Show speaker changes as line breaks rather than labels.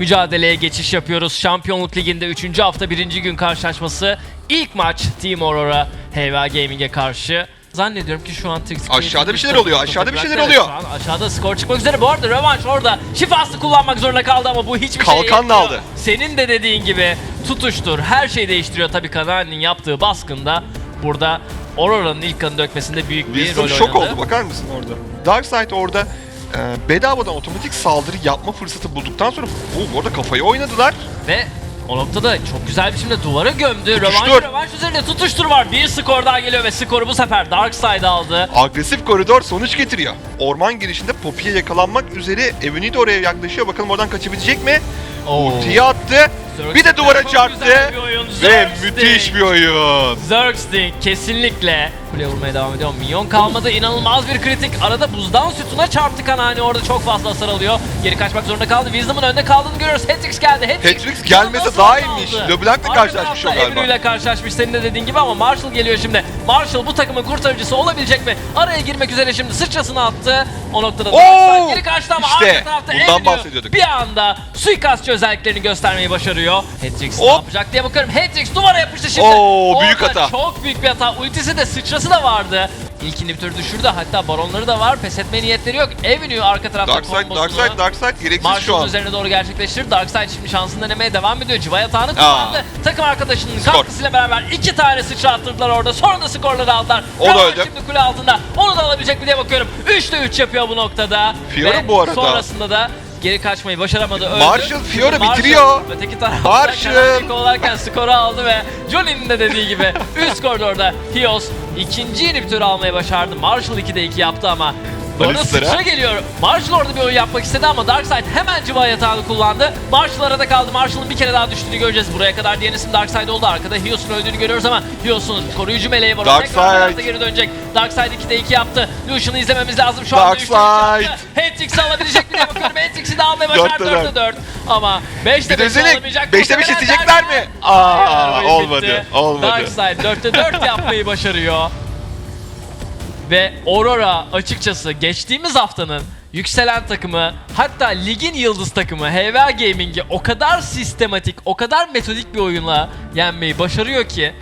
mücadeleye geçiş yapıyoruz. Şampiyonluk Ligi'nde 3. hafta 1. gün karşılaşması. İlk maç Team Aurora HVA Gaming'e karşı. Zannediyorum ki şu an Trix
Aşağıda bir şeyler oluyor, aşağıda bir şeyler oluyor.
Şu an aşağıda skor çıkmak üzere. Bu arada Rövanş orada şifasını kullanmak zorunda kaldı ama bu hiçbir şey
Kalkan da
yetmiyor.
aldı.
Senin de dediğin gibi tutuştur. Her şeyi değiştiriyor tabii Kanani'nin yaptığı baskında. Burada Aurora'nın ilk kanı dökmesinde büyük bir
Wisdom
rol
şok
oynadı.
oldu bakar mısın orada? Darkseid orada e, bedavadan otomatik saldırı yapma fırsatı bulduktan sonra bu orada kafayı oynadılar.
Ve o noktada çok güzel bir biçimde duvara gömdü.
Tutuştur.
Rövanş rövanş üzerinde tutuştur var. Bir skor daha geliyor ve skoru bu sefer Darkseid aldı.
Agresif koridor sonuç getiriyor. Orman girişinde Poppy'ye yakalanmak üzere Evini de oraya yaklaşıyor. Bakalım oradan kaçabilecek mi? Ultiyi attı. Bir de duvara
Çok
çarptı.
güzel bir oyun.
Ve müthiş bir oyun.
Zergsting kesinlikle kuleye vurmaya devam ediyor. Minyon kalmadı. İnanılmaz bir kritik. Arada buzdan sütuna çarptı Kanani. Orada çok fazla hasar alıyor. Geri kaçmak zorunda kaldı. Wisdom'ın önde kaldığını görüyoruz. Hatrix geldi.
Hatrix gelmese daha iyiymiş. LeBlanc'la karşılaşmış o galiba.
Ebru ile karşılaşmış senin de dediğin gibi ama Marshall geliyor şimdi. Marshall bu takımın kurtarıcısı olabilecek mi? Araya girmek üzere şimdi sıçrasını attı. O noktada
Oo!
Darkseid geri ama
İşte, bundan bahsediyorduk.
bir anda suikastçı özelliklerini göstermeyi başarıyor. Hatrix ne
Hop!
yapacak diye bakıyorum. Hatrix duvara yapıştı şimdi.
Oo, büyük
Orada
hata.
Çok büyük bir hata. Ultisi de sıçrası da vardı. İlk inhibitörü düşürdü. Hatta baronları da var. Pes etme niyetleri yok. Avenue arka tarafta
Darkseid, Darkseid, Darkseid gereksiz şu an.
üzerine doğru gerçekleştirir. Darkseid şimdi şansını denemeye devam ediyor. Civa yatağını kullandı. Takım arkadaşının
Skor.
katkısıyla beraber iki tane sıçra attırdılar orada. Sonra da skorları aldılar.
O da öldü.
Şimdi kule altında. Onu da alabilecek mi diye bakıyorum. 3'te 3 yapıyor bu noktada.
Fiora
Ve
bu arada.
sonrasında da geri kaçmayı başaramadı. Öldü.
Marshall
Marshall
bitiriyor.
Öteki tarafta
Marshall.
Kovalarken skoru aldı ve Johnny'nin de dediği gibi üst koridorda Hios ikinci inhibitörü almayı başardı. Marshall 2'de 2 yaptı ama Orada
Balistlere.
sıçra geliyor. Marshall orada bir oyun yapmak istedi ama Darkseid hemen civa yatağını kullandı. Marshall arada kaldı. Marshall'ın bir kere daha düştüğünü göreceğiz. Buraya kadar diyen isim Darkseid oldu. Arkada Hios'un öldüğünü görüyoruz ama Hios'un koruyucu meleği var.
Darkseid.
tekrar geri dönecek. Darkseid 2'de 2 yaptı. Lucian'ı izlememiz lazım. Şu anda 3'te 3
Darkseid.
yaptı. Alabilecek mi diye bakıyorum. Hatrix'i de almayı başardı
Dörtte
4'te 4. Ama 5'te
Bir de
5
özellik.
olamayacak.
5'te 5
Muhtemelen
yetecekler mi? Aa, olmadı, olmadı.
Darkseid 4'te 4 yapmayı başarıyor. Ve Aurora açıkçası geçtiğimiz haftanın yükselen takımı hatta ligin yıldız takımı HVA Gaming'i o kadar sistematik, o kadar metodik bir oyunla yenmeyi başarıyor ki